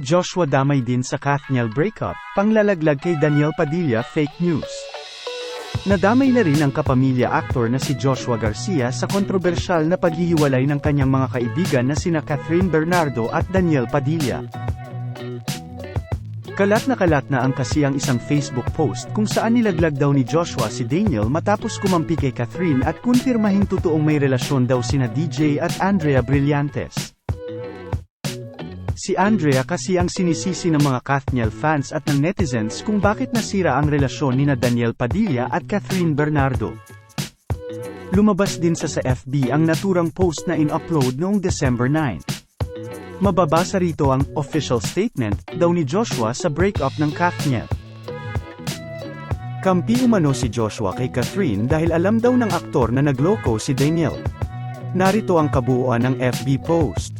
Joshua damay din sa Kathniel breakup, panglalaglag kay Daniel Padilla fake news. Nadamay na rin ang kapamilya aktor na si Joshua Garcia sa kontrobersyal na paghihiwalay ng kanyang mga kaibigan na sina Catherine Bernardo at Daniel Padilla. Kalat na kalat na ang kasi ang isang Facebook post kung saan nilaglag daw ni Joshua si Daniel matapos kumampi kay Catherine at kunpirmahing totoong may relasyon daw sina DJ at Andrea Brillantes. Si Andrea kasi ang sinisisi ng mga Kathniel fans at ng netizens kung bakit nasira ang relasyon ni na Daniel Padilla at Catherine Bernardo. Lumabas din sa sa FB ang naturang post na in-upload noong December 9. Mababasa rito ang official statement daw ni Joshua sa breakup ng Kathniel. Kampi umano si Joshua kay Catherine dahil alam daw ng aktor na nagloko si Daniel. Narito ang kabuuan ng FB post.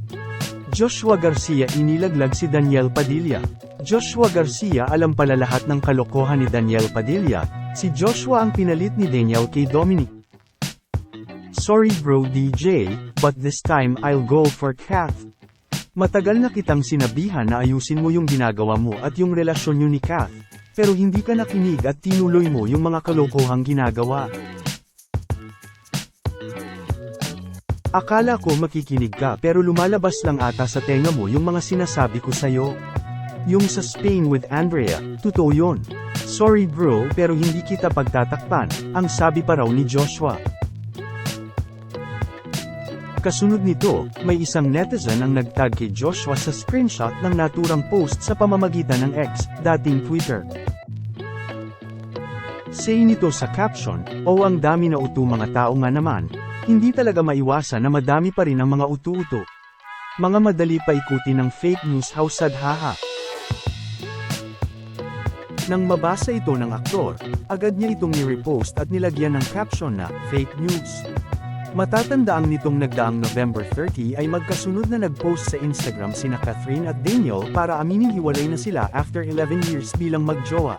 Joshua Garcia inilaglag si Daniel Padilla. Joshua Garcia alam pala lahat ng kalokohan ni Daniel Padilla, si Joshua ang pinalit ni Daniel kay Dominic. Sorry bro DJ, but this time I'll go for Kath. Matagal na kitang sinabihan na ayusin mo yung ginagawa mo at yung relasyon nyo ni Kath, pero hindi ka nakinig at tinuloy mo yung mga kalokohang ginagawa. Akala ko makikinig ka pero lumalabas lang ata sa tenga mo yung mga sinasabi ko sa'yo. Yung sa Spain with Andrea, totoo yun. Sorry bro pero hindi kita pagtatakpan, ang sabi pa raw ni Joshua. Kasunod nito, may isang netizen ang nagtag kay Joshua sa screenshot ng naturang post sa pamamagitan ng X, dating Twitter. Say nito sa caption, o ang dami na utu mga tao nga naman, hindi talaga maiwasan na madami pa rin ang mga utu-utu. Mga madali pa ikutin ng fake news hausad haha. Nang mabasa ito ng aktor, agad niya itong ni-repost at nilagyan ng caption na, fake news. Matatandaang nitong nagdaang November 30 ay magkasunod na nag-post sa Instagram sina Catherine at Daniel para aminin hiwalay na sila after 11 years bilang magjowa.